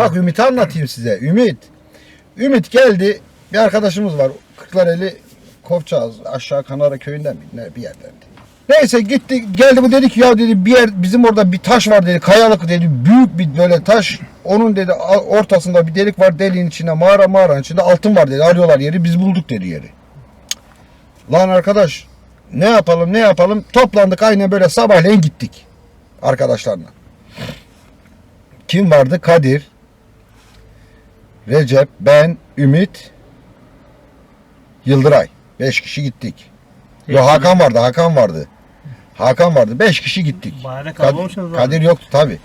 Bak Ümit'i anlatayım size. Ümit. Ümit geldi. Bir arkadaşımız var. Kırklareli Kofçağız aşağı Kanara köyünden mi? Ne bir yerdendi. Neyse gitti geldi bu dedi ki ya dedi bir yer bizim orada bir taş var dedi kayalık dedi büyük bir böyle taş onun dedi ortasında bir delik var deliğin içinde mağara mağaranın içinde altın var dedi arıyorlar yeri biz bulduk dedi yeri. Lan arkadaş ne yapalım ne yapalım toplandık aynen böyle sabahleyin gittik arkadaşlarla. Kim vardı? Kadir, Recep, ben, Ümit, Yıldıray. Beş kişi gittik. Yo Hakan vardı, Hakan vardı. Hakan vardı. Beş kişi gittik. Bayağı da Kadir, kalabalıksınız abi. Kadir yoktu tabi.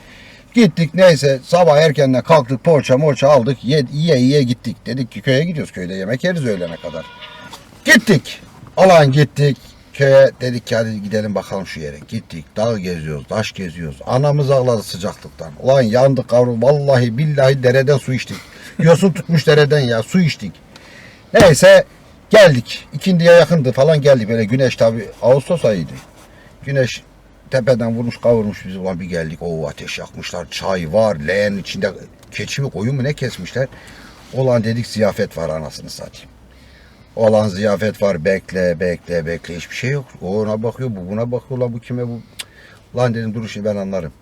Gittik neyse sabah erkenden kalktık poğaça morça aldık ye, yiye yiye gittik. Dedik ki köye gidiyoruz köyde yemek yeriz öğlene kadar. Gittik. Alan gittik. Köye dedik ki hadi gidelim bakalım şu yere. Gittik dağ geziyoruz, taş geziyoruz. Anamız ağladı sıcaklıktan. Ulan yandık kavrul. Vallahi billahi dereden su içtik. Yosun tutmuş dereden ya su içtik. Neyse geldik. İkindiye yakındı falan geldik. Böyle güneş tabi Ağustos ayıydı. Güneş tepeden vurmuş kavurmuş bizi. Ulan bir geldik. O ateş yakmışlar. Çay var. Leğenin içinde keçi mi koyun mu ne kesmişler. Ulan dedik ziyafet var anasını satayım. Olan ziyafet var. Bekle bekle bekle. Hiçbir şey yok. O ona bakıyor. Bu buna bakıyor. Lan bu kime bu? Ulan dedim dur şimdi ben anlarım.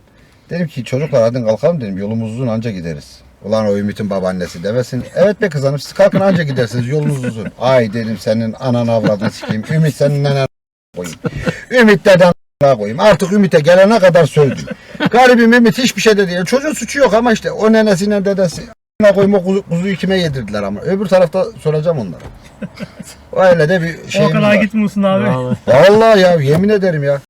Dedim ki çocuklar hadi kalkalım dedim. Yolumuz uzun anca gideriz. Ulan o Ümit'in babaannesi demesin. Evet be kız hanım siz kalkın anca gidersiniz yolunuz uzun. Ay dedim senin anan avradını sikeyim. Ümit senin nenen koyayım. Ümit deden koyayım. Artık Ümit'e gelene kadar sövdüm. Garibim Ümit hiçbir şey de değil. Çocuğun suçu yok ama işte o nenesiyle dedesi a**ına koyayım o kuzu, kuzuyu kime yedirdiler ama. Öbür tarafta soracağım onlara. Öyle de bir O şeyimiz kadar var. gitmiyorsun abi. Vallahi. Vallahi ya yemin ederim ya.